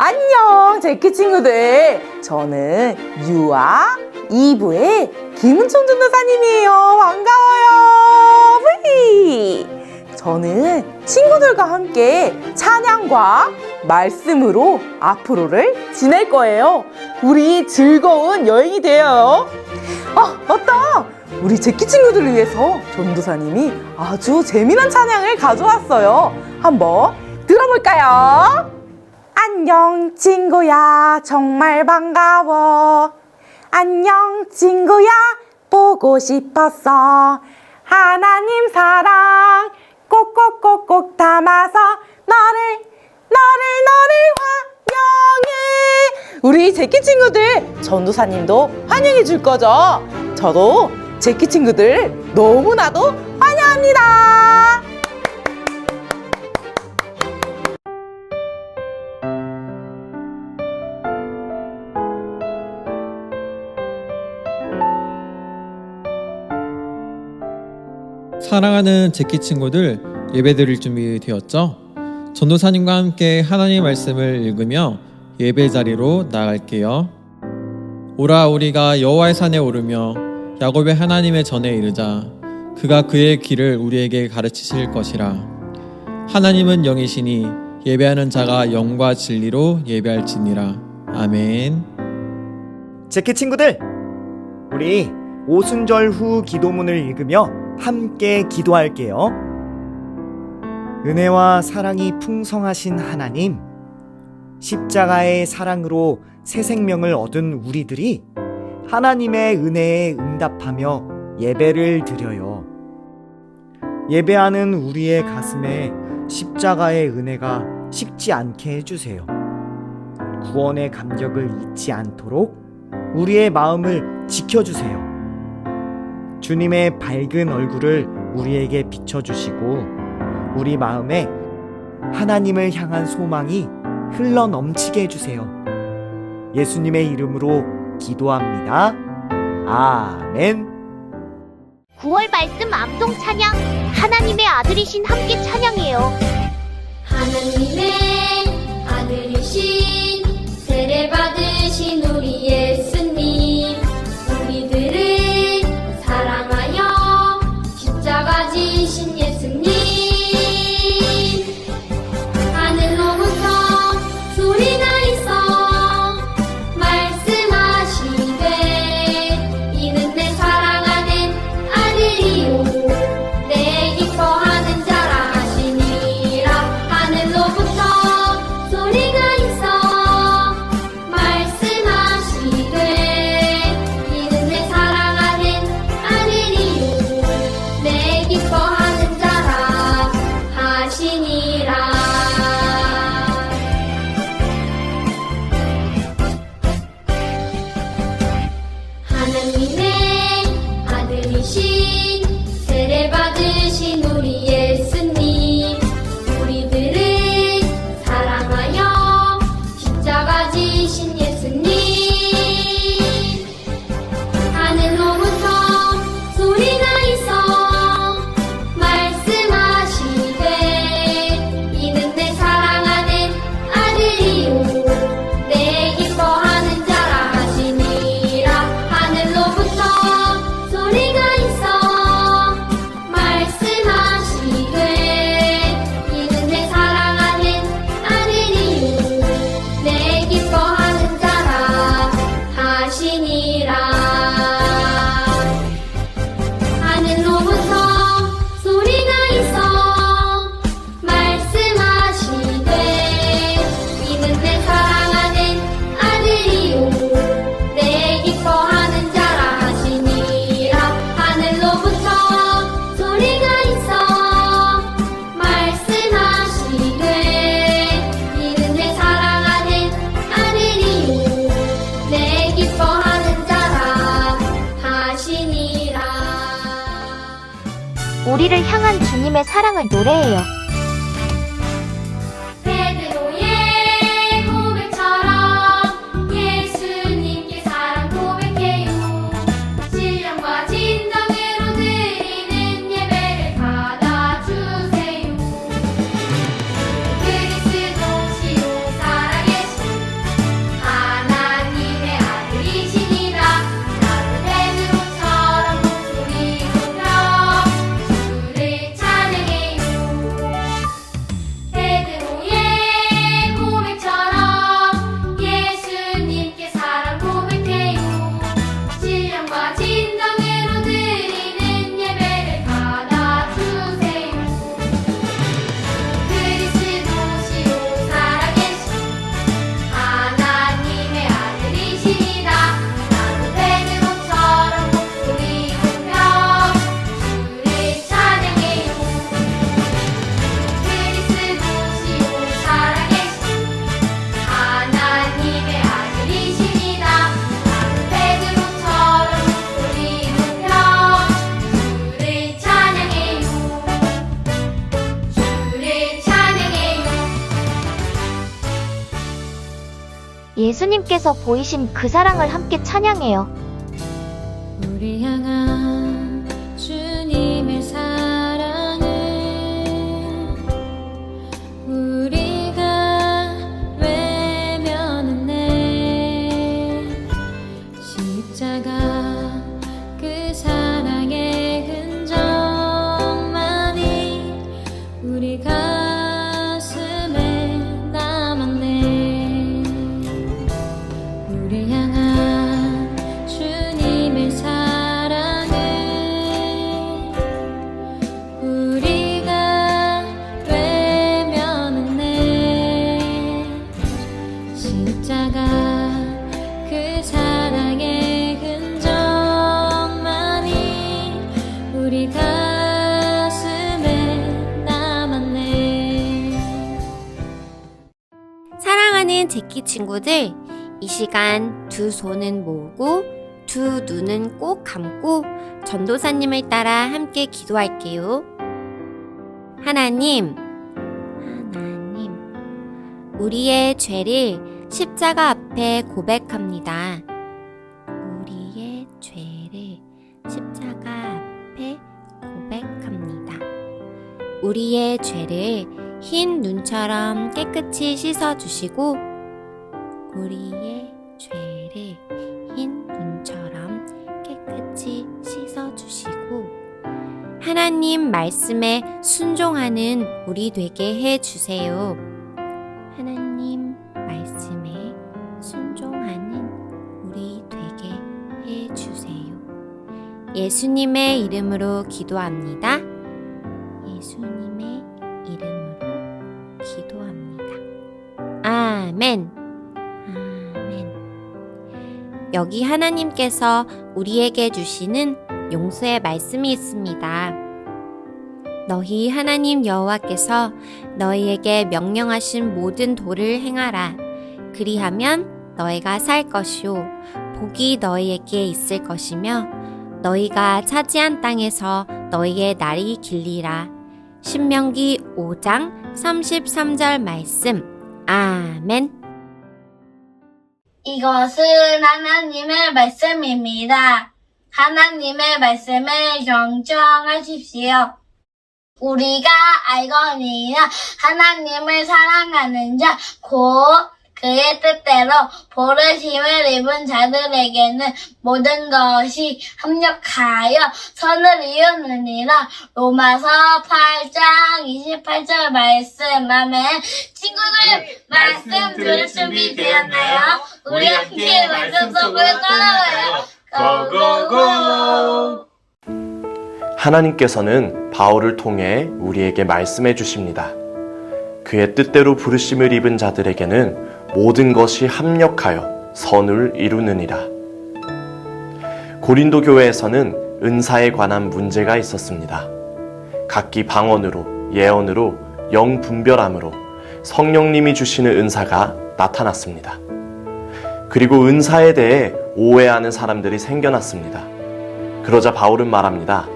안녕, 제키 친구들. 저는 유아 2부의 김은총 전도사님이에요. 반가워요. 브이. 저는 친구들과 함께 찬양과 말씀으로 앞으로를 지낼 거예요. 우리 즐거운 여행이 돼요. 아, 맞다. 우리 제키 친구들을 위해서 전도사님이 아주 재미난 찬양을 가져왔어요. 한번 들어볼까요? 안녕 친구야. 정말 반가워. 안녕 친구야. 보고 싶었어. 하나님 사랑. 꼭꼭꼭꼭 담아서 너를 너를 너를 환영해. 우리 제키 친구들 전도사님도 환영해 줄 거죠? 저도 제키 친구들 너무나도 환영합니다 사랑하는 제키 친구들 예배 드릴 준비 되었죠? 전도사님과 함께 하나님 말씀을 읽으며 예배 자리로 나갈게요. 오라 우리가 여호와의 산에 오르며 야곱의 하나님의 전에 이르자 그가 그의 길을 우리에게 가르치실 것이라 하나님은 영이시니 예배하는 자가 영과 진리로 예배할지니라 아멘. 제키 친구들, 우리 오순절 후 기도문을 읽으며 함께 기도할게요. 은혜와 사랑이 풍성하신 하나님, 십자가의 사랑으로 새 생명을 얻은 우리들이 하나님의 은혜에 응답하며 예배를 드려요. 예배하는 우리의 가슴에 십자가의 은혜가 식지 않게 해주세요. 구원의 감격을 잊지 않도록 우리의 마음을 지켜주세요. 주님의 밝은 얼굴을 우리에게 비춰주시고 우리 마음에 하나님을 향한 소망이 흘러 넘치게 해주세요. 예수님의 이름으로 기도합니다. 아멘. 9월 말씀 암송 찬양 하나님의 아들이신 함께 찬양해요. 하나님의 아들이신 세례 받으신 우리 예수 주님의 사랑을 노래해요. 예수님께서 보이신 그 사랑을 함께 찬양해요. 우리 향한 친구들, 이 시간 두 손은 모으고 두 눈은 꼭 감고 전도사님을 따라 함께 기도할게요. 하나님, 하나님, 우리의 죄를 십자가 앞에 고백합니다. 우리의 죄를 십자가 앞에 고백합니다. 우리의 죄를 흰 눈처럼 깨끗이 씻어 주시고 우리의 죄를 흰 눈처럼 깨끗이 씻어주시고 하나님 말씀에 순종하는 우리 되게 해주세요. 하나님 말씀에 순종하는 우리 되게 해주세요. 예수님의 이름으로 기도합니다. 예수님의 이름으로 기도합니다. 아멘. 아멘. 여기 하나님께서 우리에게 주시는 용서의 말씀이 있습니다. 너희 하나님 여호와께서 너희에게 명령하신 모든 도를 행하라. 그리하면 너희가 살 것이요 복이 너희에게 있을 것이며 너희가 차지한 땅에서 너희의 날이 길리라. 신명기 5장 33절 말씀. 아멘. 이것은 하나님의 말씀입니다. 하나님의 말씀을 경청하십시오. 우리가 알거니와 하나님을 사랑하는 자, 곧 그의 뜻대로 보르심을 입은 자들에게는 모든 것이 합력하여 선을 이루느니라. 로마서 8장 28절 말씀. 아멘. 친구들, 말씀 들을 준비 되었나요? 우리 함께 말씀 속으로 떠나가요. 고고고! 하나님께서는 바울을 통해 우리에게 말씀해 주십니다. 그의 뜻대로 부르심을 입은 자들에게는 모든 것이 합력하여 선을 이루느니라. 고린도 교회에서는 은사에 관한 문제가 있었습니다. 각기 방언으로, 예언으로, 영 분별함으로 성령님이 주시는 은사가 나타났습니다. 그리고 은사에 대해 오해하는 사람들이 생겨났습니다. 그러자 바울은 말합니다.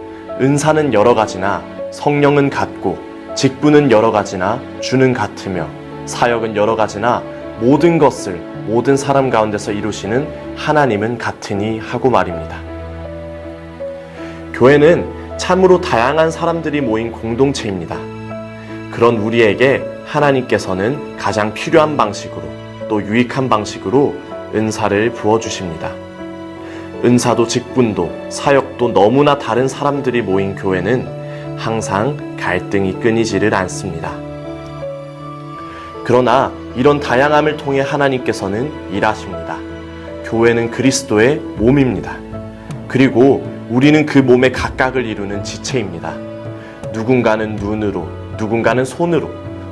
은사는 여러 가지나 성령은 같고 직분은 여러 가지나 주는 같으며 사역은 여러 가지나 모든 것을 모든 사람 가운데서 이루시는 하나님은 같으니 하고 말입니다. 교회는 참으로 다양한 사람들이 모인 공동체입니다. 그런 우리에게 하나님께서는 가장 필요한 방식으로 또 유익한 방식으로 은사를 부어주십니다. 은사도 직분도 사역도 너무나 다른 사람들이 모인 교회는 항상 갈등이 끊이지를 않습니다. 그러나 이런 다양함을 통해 하나님께서는 일하십니다. 교회는 그리스도의 몸입니다. 그리고 우리는 그 몸의 각각을 이루는 지체입니다. 누군가는 눈으로, 누군가는 손으로,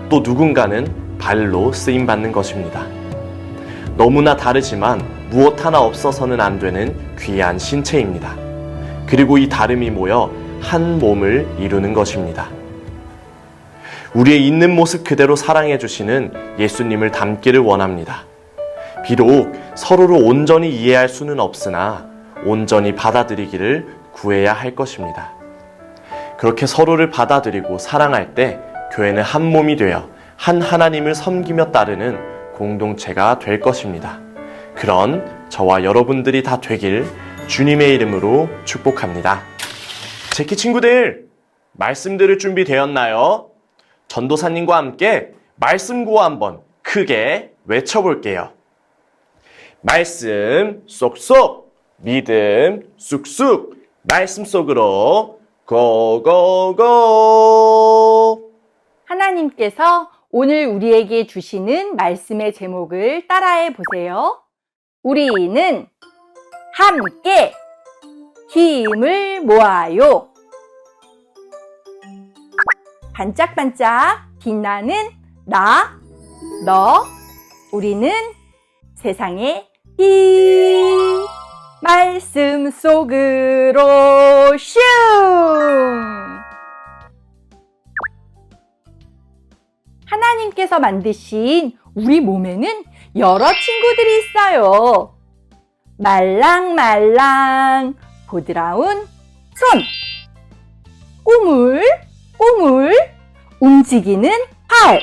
또 누군가는 발로 쓰임 받는 것입니다. 너무나 다르지만 무엇 하나 없어서는 안 되는 귀한 신체입니다. 그리고 이 다름이 모여 한 몸을 이루는 것입니다. 우리의 있는 모습 그대로 사랑해 주시는 예수님을 닮기를 원합니다. 비록 서로를 온전히 이해할 수는 없으나 온전히 받아들이기를 구해야 할 것입니다. 그렇게 서로를 받아들이고 사랑할 때 교회는 한 몸이 되어 한 하나님을 섬기며 따르는 공동체가 될 것입니다. 그런 저와 여러분들이 다 되길 주님의 이름으로 축복합니다. 제키 친구들, 말씀 들을 준비 되었나요? 전도사님과 함께 말씀 구호 한번 크게 외쳐볼게요. 말씀 쏙쏙, 믿음 쑥쑥, 말씀 속으로 고고고! 하나님께서 오늘 우리에게 주시는 말씀의 제목을 따라해 보세요. 우리는 함께 힘을 모아요. 반짝반짝 빛나는 나, 너, 우리는 세상의 빛. 말씀 속으로 슝! 하나님께서 만드신 우리 몸에는 여러 친구들이 있어요. 말랑말랑 보드라운 손, 꼬물, 꼬물, 움직이는 팔,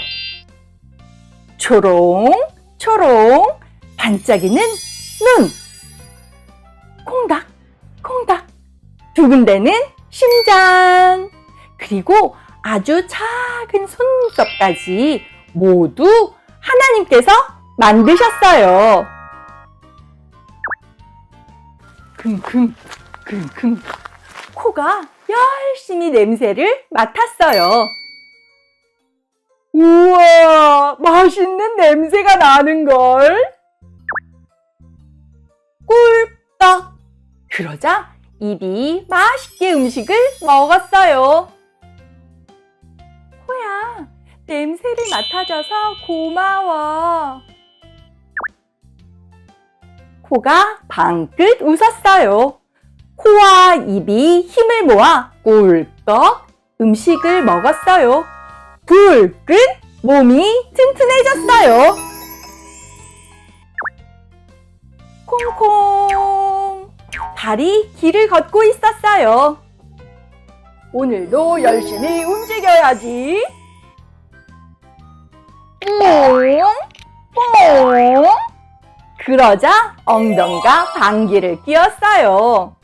초롱, 초롱, 반짝이는 눈, 콩닥, 콩닥, 두근대는 심장, 그리고 아주 작은 손톱까지 모두 하나님께서 만드셨어요. 킁킁, 킁킁. 코가 열심히 냄새를 맡았어요. 우와, 맛있는 냄새가 나는걸. 꿀떡. 그러자 입이 맛있게 음식을 먹었어요. 코야, 냄새를 맡아줘서 고마워. 코가 방긋 웃었어요. 코와 입이 힘을 모아 꿀꺽 음식을 먹었어요. 불끈 몸이 튼튼해졌어요. 콩콩 달이 길을 걷고 있었어요. 오늘도 열심히 움직여야지. 뽕, 뽕. 그러자 엉덩이가 방귀를 뀌었어요.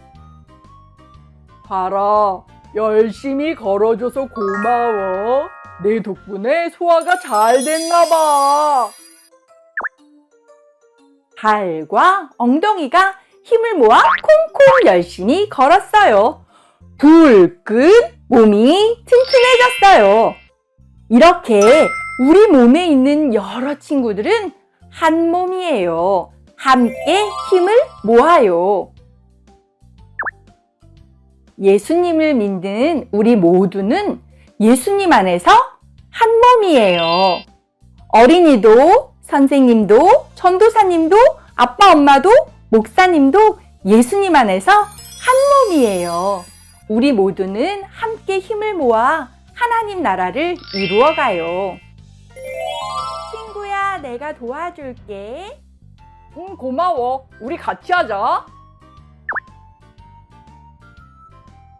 봐라, 열심히 걸어줘서 고마워. 내 덕분에 소화가 잘 됐나 봐. 발과 엉덩이가 힘을 모아 콩콩 열심히 걸었어요. 불끈 몸이 튼튼해졌어요. 이렇게 우리 몸에 있는 여러 친구들은 한 몸이에요. 함께 힘을 모아요. 예수님을 믿는 우리 모두는 예수님 안에서 한 몸이에요. 어린이도, 선생님도, 전도사님도, 아빠, 엄마도, 목사님도 예수님 안에서 한 몸이에요. 우리 모두는 함께 힘을 모아 하나님 나라를 이루어가요. 친구야, 내가 도와줄게. 응, 고마워. 우리 같이 하자.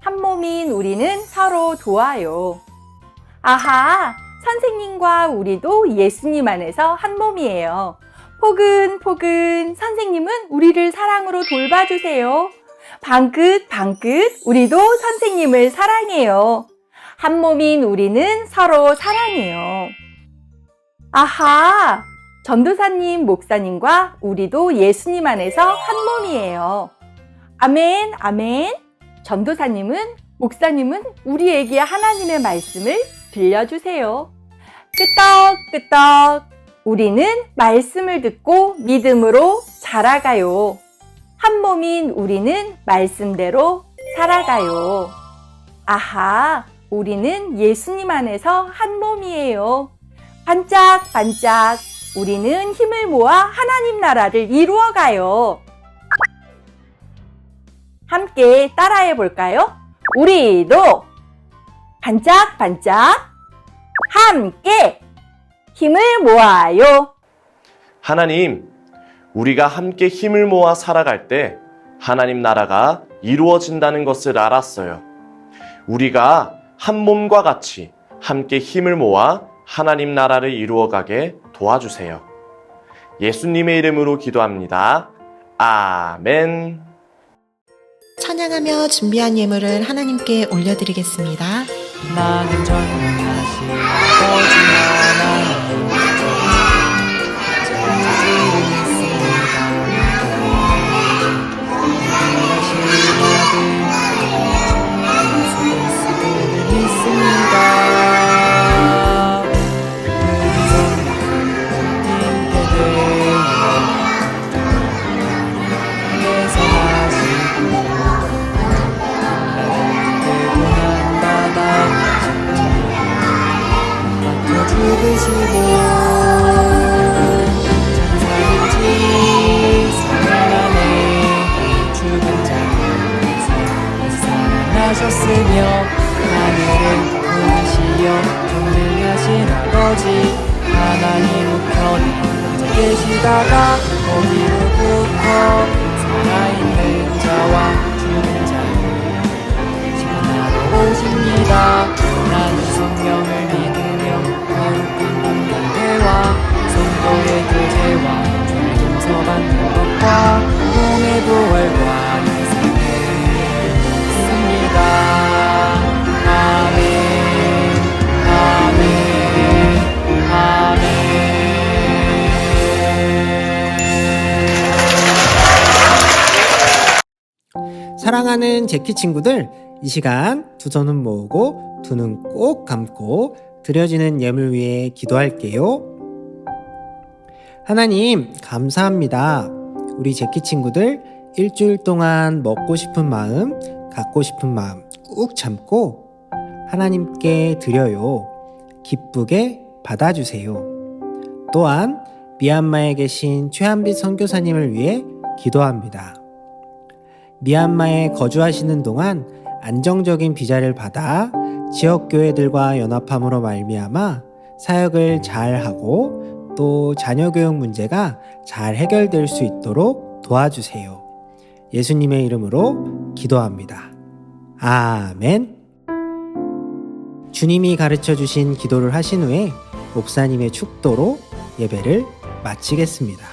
한 몸인 우리는 서로 도와요. 아하, 선생님과 우리도 예수님 안에서 한 몸이에요. 포근포근 선생님은 우리를 사랑으로 돌봐주세요. 방긋 방긋 우리도 선생님을 사랑해요. 한 몸인 우리는 서로 사랑해요. 아하, 전도사님, 목사님과 우리도 예수님 안에서 한 몸이에요. 아멘, 아멘. 전도사님은, 목사님은 우리에게 하나님의 말씀을 들려주세요. 끄떡끄떡. 우리는 말씀을 듣고 믿음으로 자라가요. 한 몸인 우리는 말씀대로 살아가요. 아하, 우리는 예수님 안에서 한 몸이에요. 반짝반짝 우리는 힘을 모아 하나님 나라를 이루어가요. 함께 따라해 볼까요? 우리도 반짝반짝 함께 힘을 모아요. 하나님, 우리가 함께 힘을 모아 살아갈 때 하나님 나라가 이루어진다는 것을 알았어요. 우리가 한 몸과 같이 함께 힘을 모아 하나님 나라를 이루어가게 도와주세요. 예수님의 이름으로 기도합니다. 아멘. 찬양하며 준비한 예물을 하나님께 올려드리겠습니다. 나는 전능하신 아버지 하나님 천지를 믿습니다 믿습니다 사랑하는 제키 친구들, 이 시간 두 손은 모으고 두 눈 꼭 감고 드려지는 예물 위해 기도할게요. 하나님, 감사합니다. 우리 제키 친구들 일주일 동안 먹고 싶은 마음, 갖고 싶은 마음 꾹 참고 하나님께 드려요. 기쁘게 받아주세요. 또한 미얀마에 계신 최한빛 선교사님을 위해 기도합니다. 미얀마에 거주하시는 동안 안정적인 비자를 받아 지역 교회들과 연합함으로 말미암아 사역을 잘 하고 또 자녀 교육 문제가 잘 해결될 수 있도록 도와주세요. 예수님의 이름으로 기도합니다. 아멘. 주님이 가르쳐 주신 기도를 하신 후에 목사님의 축도로 예배를 마치겠습니다.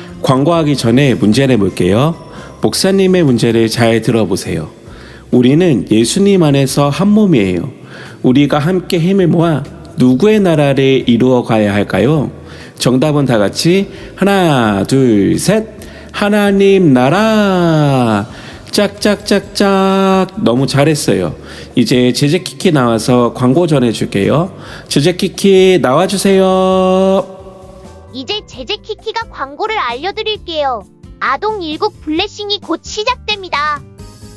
광고하기 전에 문제 내볼게요. 목사님의 문제를 잘 들어보세요. 우리는 예수님 안에서 한 몸이에요. 우리가 함께 힘을 모아 누구의 나라를 이루어 가야 할까요? 정답은 다 같이 하나, 둘, 셋. 하나님 나라. 짝짝짝짝 너무 잘했어요. 이제 제제키키 나와서 광고 전해줄게요. 제제키키 나와주세요. 이제 제제키키가 광고를 알려드릴게요. 아동 일국 블레싱이 곧 시작됩니다.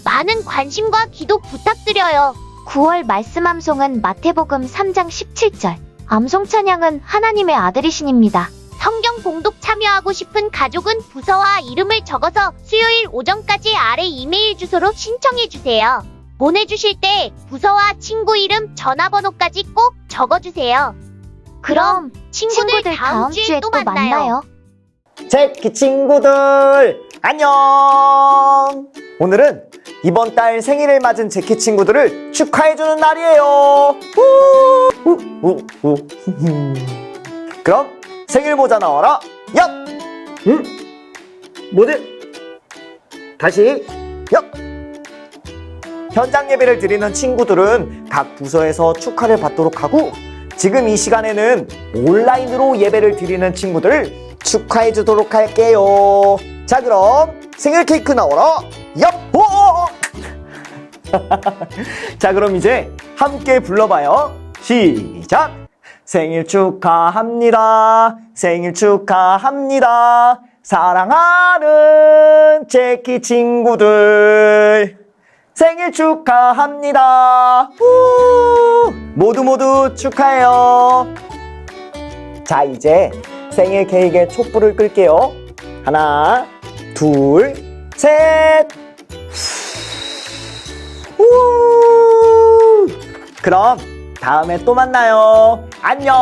많은 관심과 기도 부탁드려요. 9월 말씀 암송은 마태복음 3장 17절. 암송 찬양은 하나님의 아들이신입니다. 성경 봉독 참여하고 싶은 가족은 부서와 이름을 적어서 수요일 오전까지 아래 이메일 주소로 신청해 주세요. 보내주실 때 부서와 친구 이름, 전화번호까지 꼭 적어주세요. 그럼 친구들, 다음, 주에 또 만나요. 제키 친구들! 안녕! 오늘은 이번 달 생일을 맞은 제키 친구들을 축하해주는 날이에요. 우, 우, 우, 우. 그럼 생일 모자 나와라. 얍! 음. 뭐지? 다시? 얍! 현장 예배를 드리는 친구들은 각 부서에서 축하를 받도록 하고 지금 이 시간에는 온라인으로 예배를 드리는 친구들을 축하해 주도록 할게요. 자, 그럼 생일 케이크 나오라. 얍! 오! 자, 그럼 이제 함께 불러봐요. 시작! 생일 축하합니다. 생일 축하합니다. 사랑하는 제키 친구들. 생일 축하합니다. 우! 모두 모두 축하해요. 자, 이제 생일 케이크에 촛불을 끌게요. 하나, 둘, 셋. 우! 그럼 다음에 또 만나요. 안녕.